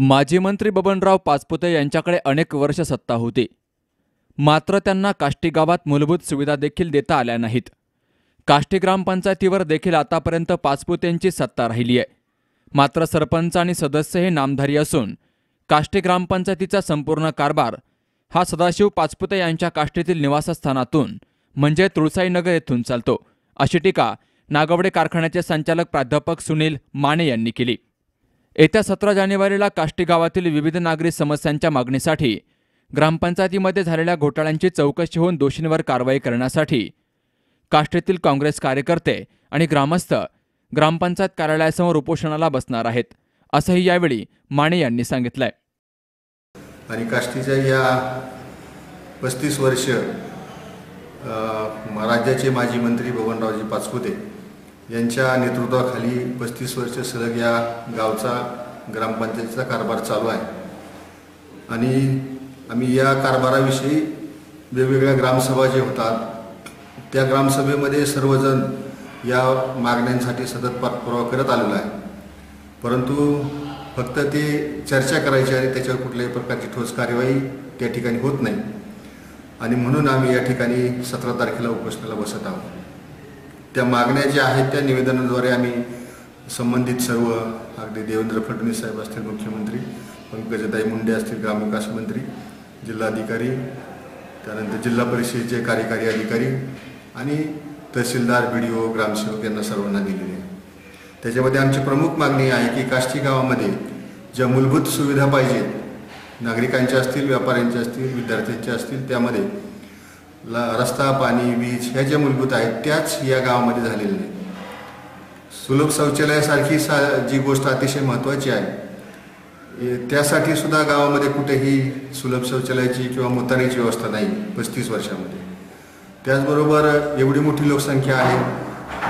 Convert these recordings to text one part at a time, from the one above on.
माजी मंत्री बबनराव पाचपुते यांच्याकडे अनेक वर्ष सत्ता होती. मात्र त्यांना काष्टी गावात मूलभूत सुविधा देखील देता आल्या नाहीत. काष्टी ग्रामपंचायतीवर देखील आतापर्यंत पाचपुतेंची सत्ता राहिली आहे. मात्र सरपंच आणि सदस्य हे नामधारी असून काष्टी ग्रामपंचायतीचा संपूर्ण कारभार हा सदाशिव पाचपुते यांच्या काष्टीतील निवासस्थानातून म्हणजे तुळसाईनगर येथून चालतो अशी टीका नागवडे कारखान्याचे संचालक प्राध्यापक सुनील माने यांनी केली. येत्या सतरा जानेवारीला काष्टी गावातील विविध नागरी समस्यांच्या मागणीसाठी ग्रामपंचायतीमध्ये झालेल्या घोटाळ्यांची चौकशी होऊन दोषींवर कारवाई करण्यासाठी काष्टीतील काँग्रेस कार्यकर्ते आणि ग्रामस्थ ग्रामपंचायत कार्यालयासमोर उपोषणाला बसणार आहेत असंही यावेळी माने यांनी सांगितलंय. आणि काष्टीच्या या पस्तीस वर्ष राज्याचे माजी मंत्री बबनरावजी पाचपुते यांच्या नेतृत्वाखाली पस्तीस वर्ष सलग या गावचा ग्रामपंचायतीचा कारभार चालू आहे. आणि आम्ही या कारभाराविषयी वेगवेगळ्या ग्रामसभा जे होतात त्या ग्रामसभेमध्ये सर्वजण या मागण्यांसाठी सतत पाठपुरावा करत आलेला आहे. परंतु फक्त ते चर्चा करायची आणि त्याच्यावर कुठल्याही प्रकारची ठोस कार्यवाही त्या ठिकाणी होत नाही. आणि म्हणून आम्ही या ठिकाणी सतरा तारखेला उपोषणाला बसत आहोत. त्या मागण्या ज्या आहेत त्या निवेदनाद्वारे आम्ही संबंधित सर्व अगदी देवेंद्र फडणवीस साहेब असतील मुख्यमंत्री पंकजताई मुंडे असतील ग्रामविकास मंत्री जिल्हाधिकारी त्यानंतर जिल्हा परिषदेचे कार्यकारी अधिकारी आणि तहसीलदार बी डी ओ ग्रामसेवक यांना सर्वांना दिलेली आहे. त्याच्यामध्ये आमची प्रमुख मागणी आहे की काष्टी गावामध्ये ज्या मूलभूत सुविधा पाहिजेत नागरिकांच्या असतील व्यापाऱ्यांच्या असतील विद्यार्थ्यांच्या असतील त्यामध्ये ला रस्ता पाणी वीज ह्या ज्या मूलभूत आहेत त्याच या गावामध्ये झालेल्या नाही सुलभ शौचालयासारखी सा जी गोष्ट अतिशय महत्त्वाची आहे त्यासाठी सुद्धा गावामध्ये कुठेही सुलभ शौचालयाची किंवा मुतारीची व्यवस्था नाही पस्तीस वर्षामध्ये. त्याचबरोबर एवढी मोठी लोकसंख्या आहे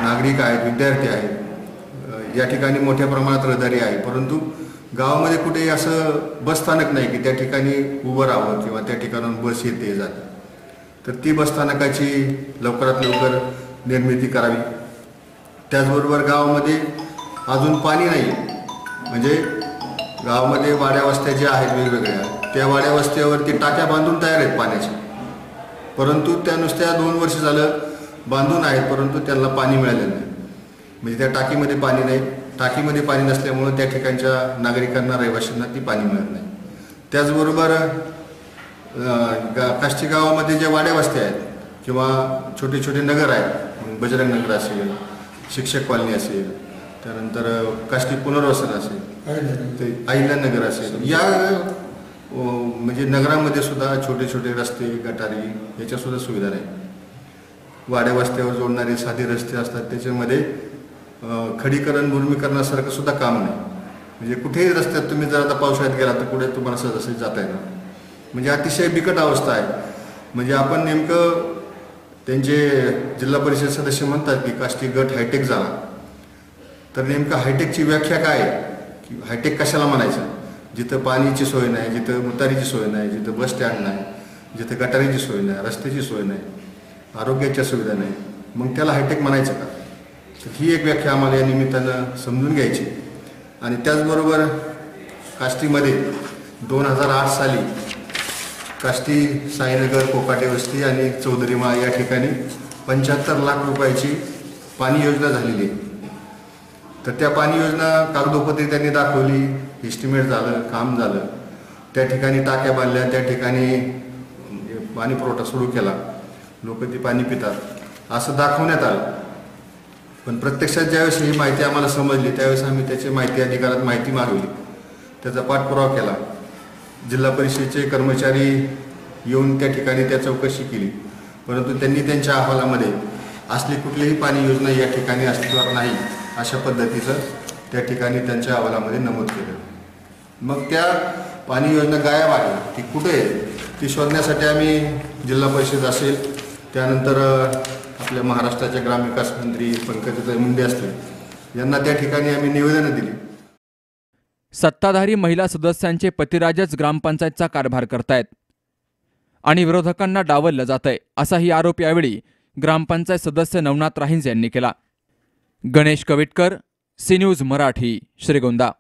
नागरिक आहेत विद्यार्थी आहेत या ठिकाणी मोठ्या प्रमाणात रहदारी आहे परंतु गावामध्ये कुठेही असं बसस्थानक नाही की त्या ठिकाणी उभं राहावं किंवा त्या ठिकाणाहून बस येते जाते. तर ती बसस्थानकाची लवकरात लवकर निर्मिती करावी. त्याचबरोबर गावामध्ये अजून पाणी नाही. म्हणजे गावामध्ये वाड्यावस्त्या ज्या आहेत वेगवेगळ्या त्या वाड्यावस्त्यावरती टाक्या बांधून तयार आहेत पाण्याच्या. परंतु त्या नुसत्या दोन वर्ष झालं बांधून आहेत परंतु त्यांना पाणी मिळालं नाही. म्हणजे त्या टाकीमध्ये पाणी नाही. टाकीमध्ये पाणी नसल्यामुळं त्या ठिकाणच्या नागरिकांना रहिवाशांना ती पाणी मिळत नाही. त्याचबरोबर गा काष्टी गावामध्ये ज्या वाड्या वस्त्या आहेत किंवा छोटे छोटे नगर आहेत बजरंग नगर असेल शिक्षक कॉलनी असेल त्यानंतर काष्टी पुनर्वसन असेल ते अहिल्यानगर असेल या म्हणजे नगरामध्ये सुद्धा छोटे छोटे रस्ते गटारी याच्या सुद्धा सुविधा नाही. वाड्या वस्त्यावर जोडणारे साधे रस्ते असतात त्याच्यामध्ये खडीकरण भूमीकरणासारखं सुद्धा काम नाही. म्हणजे कुठेही रस्त्यात तुम्ही जर आता पावसाळ्यात गेला तर कुठे तुम्हाला सहजासहजी जाता येणार म्हणजे अतिशय बिकट अवस्था आहे. म्हणजे आपण नेमकं त्यांचे जिल्हा परिषद सदस्य म्हणतात की काष्टी गट हायटेक झाला. तर नेमकं हायटेकची व्याख्या काय आहे? की हायटेक कशाला म्हणायचं? जिथं पाणीची सोय नाही जिथं मुतारीची सोय नाही जिथं बस स्टँड नाही जिथं गटारीची सोय नाही रस्त्याची सोय नाही आरोग्याच्या सुविधा नाही मग त्याला हायटेक म्हणायचं का? तर ही एक व्याख्या आम्हाला या निमित्तानं समजून घ्यायची आणि त्याचबरोबर काष्टीमध्ये दोन हजार आठ साली काष्टी साईनगर कोकाटे वस्ती आणि चौधरीमा या ठिकाणी पंच्याहत्तर लाख रुपयाची पाणी योजना झालेली आहे. तर त्या पाणी योजना कागदोपत्री त्यांनी दाखवली एस्टिमेट झालं काम झालं. त्या ठिकाणी टाक्या बांधल्या त्या ठिकाणी म्हणजे पाणी पुरवठा सुरू केला. लोक ती पाणी पितात. असं दाखवण्यात आलं. पण प्रत्यक्षात ज्यावेळेस ही माहिती आम्हाला समजली त्यावेळेस आम्ही त्याची माहिती अधिकारात माहिती मागवली. त्याचा पाठपुरावा केला. जिल्हा परिषदेचे कर्मचारी येऊन त्या ठिकाणी त्या चौकशी केली. परंतु त्यांनी त्यांच्या अहवालामध्ये असली कुठलीही पाणी योजना या ठिकाणी अस्तित्वात नाही अशा पद्धतीचं त्या ठिकाणी त्यांच्या अहवालामध्ये नमूद केलं. मग त्या पाणी योजना गायब आहे ती कुठे आहे? ती शोधण्यासाठी आम्ही जिल्हा परिषद असेल त्यानंतर आपल्या महाराष्ट्राच्या ग्रामविकास मंत्री पंकजाताई मुंडे असतील यांना त्या ठिकाणी आम्ही निवेदनं दिली. सत्ताधारी महिला सदस्यांचे पतिराजच ग्रामपंचायतचा कारभार करतायत आणि विरोधकांना डावललं जातंय असाही आरोप यावेळी ग्रामपंचायत सदस्य नवनाथ राहिंज यांनी केला. Ganesh Kavitkar C News Marathi Shrigonda.